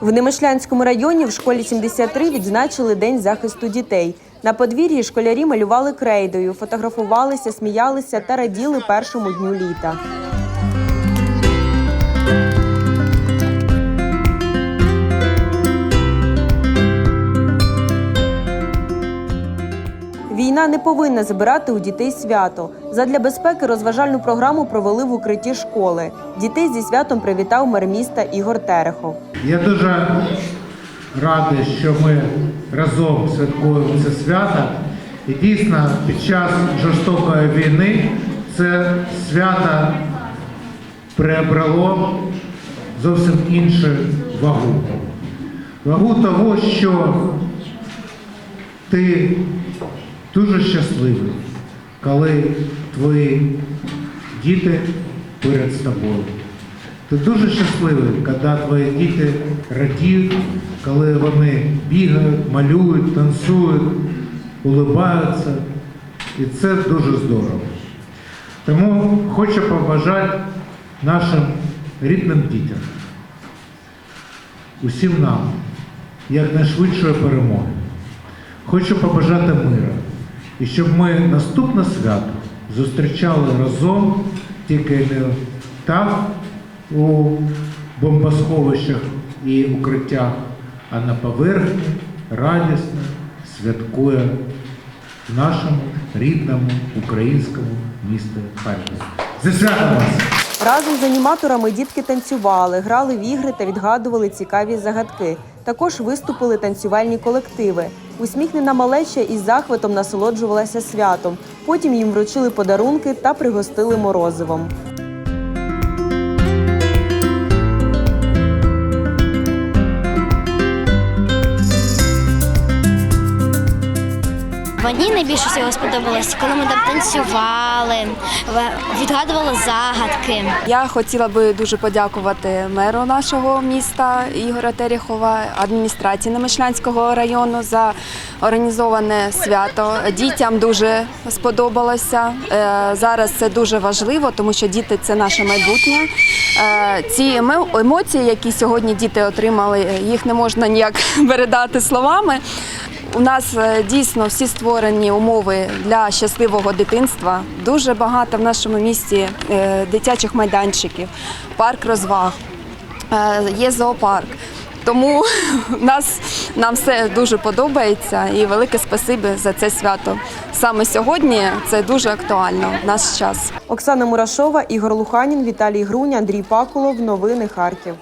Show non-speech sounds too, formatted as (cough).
В Немишлянському районі в школі 73 відзначили День захисту дітей. На подвір'ї школярі малювали крейдою, фотографувалися, сміялися та раділи першому дню літа. Війна не повинна забирати у дітей свято. Задля безпеки розважальну програму провели в укритті школи. Дітей зі святом привітав мер міста Ігор Терехов. Я дуже радий, що ми разом святкуємо це свято. І дійсно, під час жорстокої війни це свято приобрело зовсім іншу вагу. Вагу того, що ти дуже щасливий, коли твої діти поряд з тобою. Ти дуже щасливий, коли твої діти радіють, коли вони бігають, малюють, танцюють, улибаються. І це дуже здорово. Тому хочу побажати нашим рідним дітям, усім нам якнайшвидшої перемоги. Хочу побажати мира. І щоб ми наступне свято зустрічали разом, тільки не так у бомбосховищах і укриттях, а на поверхні радісно святкує в нашому рідному українському місті Харкові. Зі святом вас! Разом з аніматорами дітки танцювали, грали в ігри та відгадували цікаві загадки. Також виступили танцювальні колективи. Усміхнена малеча із захватом насолоджувалася святом. Потім їм вручили подарунки та пригостили морозивом. Мені найбільше всього сподобалось, коли ми там танцювали, відгадували загадки. Я хотіла би дуже подякувати меру нашого міста Ігора Терехова, адміністрації Немишлянського району за організоване свято. Дітям дуже сподобалося. Е, Зараз це дуже важливо, тому що діти це наше майбутнє. Е, Ці емоції, які сьогодні діти отримали, їх не можна ніяк (laughs) передати словами. У нас е, дійсно всі створені умови для щасливого дитинства. Дуже багато в нашому місті е, дитячих майданчиків, парк розваг, е, є зоопарк. Тому (laughs) нас, нам все дуже подобається і велике спасибі за це свято. Саме сьогодні це дуже актуально в наш час. Оксана Мурашова, Ігор Луханін, Віталій Груня, Андрій Пакулов. Новини Харків.